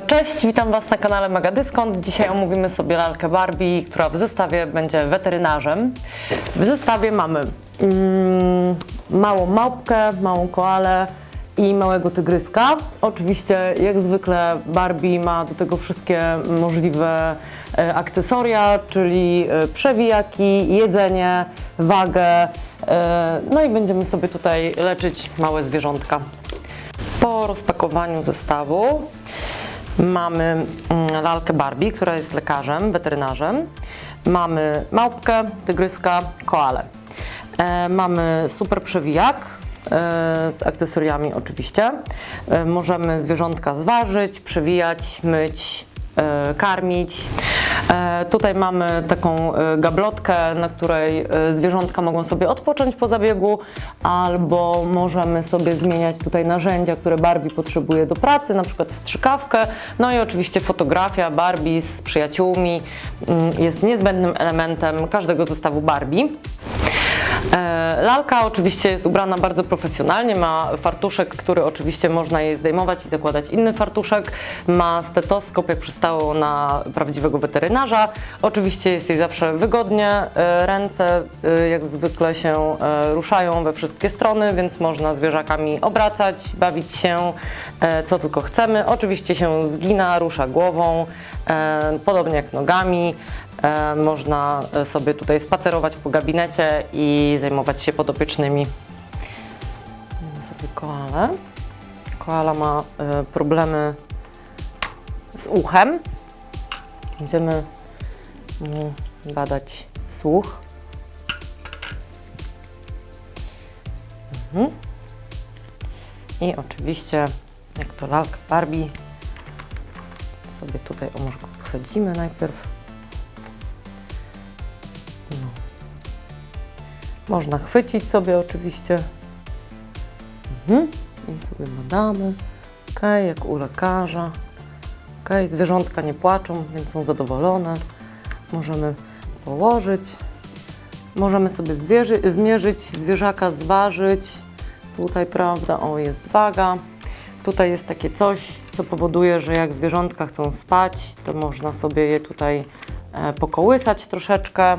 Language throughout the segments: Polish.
Cześć, witam Was na kanale Megadyskont. Dzisiaj omówimy sobie lalkę Barbie, która w zestawie będzie weterynarzem. W zestawie mamy mm, małą małpkę, małą koalę i małego tygryska. Oczywiście, jak zwykle, Barbie ma do tego wszystkie możliwe e, akcesoria, czyli e, przewijaki, jedzenie, wagę. e, No i będziemy sobie tutaj leczyć małe zwierzątka. Po rozpakowaniu zestawu mamy mm, lalkę Barbie, która jest lekarzem, weterynarzem. Mamy małpkę, tygryska, koalę. E, mamy super przewijak e, z akcesoriami oczywiście. E, możemy zwierzątka zważyć, przewijać, myć, karmić. E, Tutaj mamy taką e, gablotkę, na której e, zwierzątka mogą sobie odpocząć po zabiegu, albo możemy sobie zmieniać tutaj narzędzia, które Barbie potrzebuje do pracy, na przykład strzykawkę. No i oczywiście fotografia Barbie z przyjaciółmi mm, jest niezbędnym elementem każdego zestawu Barbie. E, Lalka oczywiście jest ubrana bardzo profesjonalnie, ma fartuszek, który oczywiście można jej zdejmować i zakładać inny fartuszek, ma stetoskop, jak przystało na prawdziwego weterynarza. Oczywiście jest jej zawsze wygodnie, e, ręce e, jak zwykle się ruszają we wszystkie strony, więc można zwierzakami obracać, bawić się co tylko chcemy. Oczywiście się zgina, rusza głową, podobnie jak nogami. E, Można e, sobie tutaj spacerować po gabinecie i zajmować się podopiecznymi. Mamy sobie koalę. Koala ma e, problemy z uchem. Będziemy mu badać słuch. Mhm. I oczywiście, jak to lalka Barbie, sobie tutaj, o może go posadzimy najpierw. Można chwycić sobie oczywiście. Mhm. I sobie badamy. Ok, jak u lekarza. Ok, zwierzątka nie płaczą, więc są zadowolone. Możemy położyć. Możemy sobie zwierzy- zmierzyć zwierzaka, zważyć. Tutaj, prawda, o jest waga. Tutaj jest takie coś, co powoduje, że jak zwierzątka chcą spać, to można sobie je tutaj e, pokołysać troszeczkę.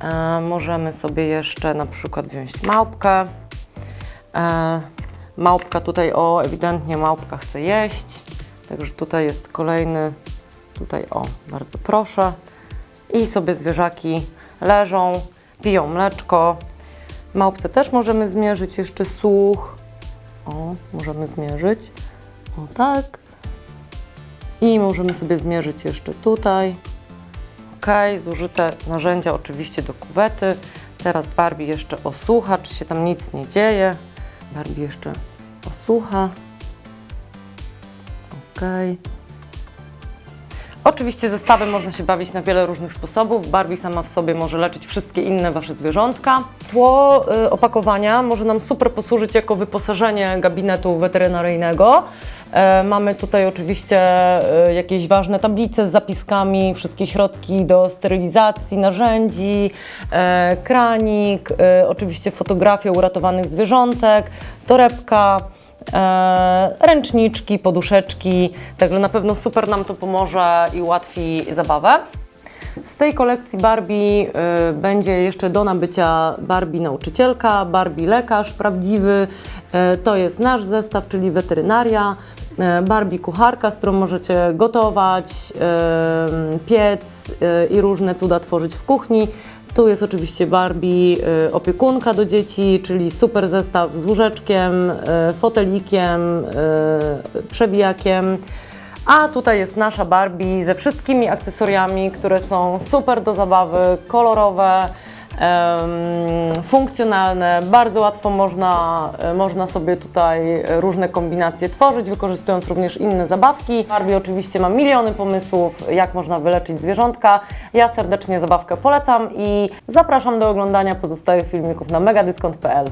E, możemy sobie jeszcze na przykład wziąć małpkę. E, małpka tutaj, o, ewidentnie małpka chce jeść. Także tutaj jest kolejny, tutaj o, bardzo proszę. I sobie zwierzaki leżą, piją mleczko. Małpce też możemy zmierzyć jeszcze słuch. O, możemy zmierzyć. O tak. I możemy sobie zmierzyć jeszcze tutaj. Ok, zużyte narzędzia oczywiście do kuwety. Teraz Barbie jeszcze osłucha, czy się tam nic nie dzieje. Barbie jeszcze osłucha. Ok. Oczywiście zestawem można się bawić na wiele różnych sposobów. Barbie sama w sobie może leczyć wszystkie inne Wasze zwierzątka. Tło y, opakowania może nam super posłużyć jako wyposażenie gabinetu weterynaryjnego. E, Mamy tutaj oczywiście e, jakieś ważne tablice z zapiskami, wszystkie środki do sterylizacji, narzędzi, e, kranik, e, oczywiście fotografie uratowanych zwierzątek, torebka, ręczniczki, poduszeczki, także na pewno super nam to pomoże i ułatwi zabawę. Z tej kolekcji Barbie y, będzie jeszcze do nabycia Barbie nauczycielka, Barbie lekarz prawdziwy. Y, to jest nasz zestaw, czyli weterynaria. y, Barbie kucharka, z którą możecie gotować, y, piec y, i różne cuda tworzyć w kuchni. Tu jest oczywiście Barbie y, opiekunka do dzieci, czyli super zestaw z łóżeczkiem, y, fotelikiem, y, przewijakiem. A tutaj jest nasza Barbie ze wszystkimi akcesoriami, które są super do zabawy, kolorowe, funkcjonalne. Bardzo łatwo można, e, można sobie tutaj różne kombinacje tworzyć, wykorzystując również inne zabawki. Barbie oczywiście ma miliony pomysłów, jak można wyleczyć zwierzątka. Ja serdecznie zabawkę polecam i zapraszam do oglądania pozostałych filmików na megadyskont.pl.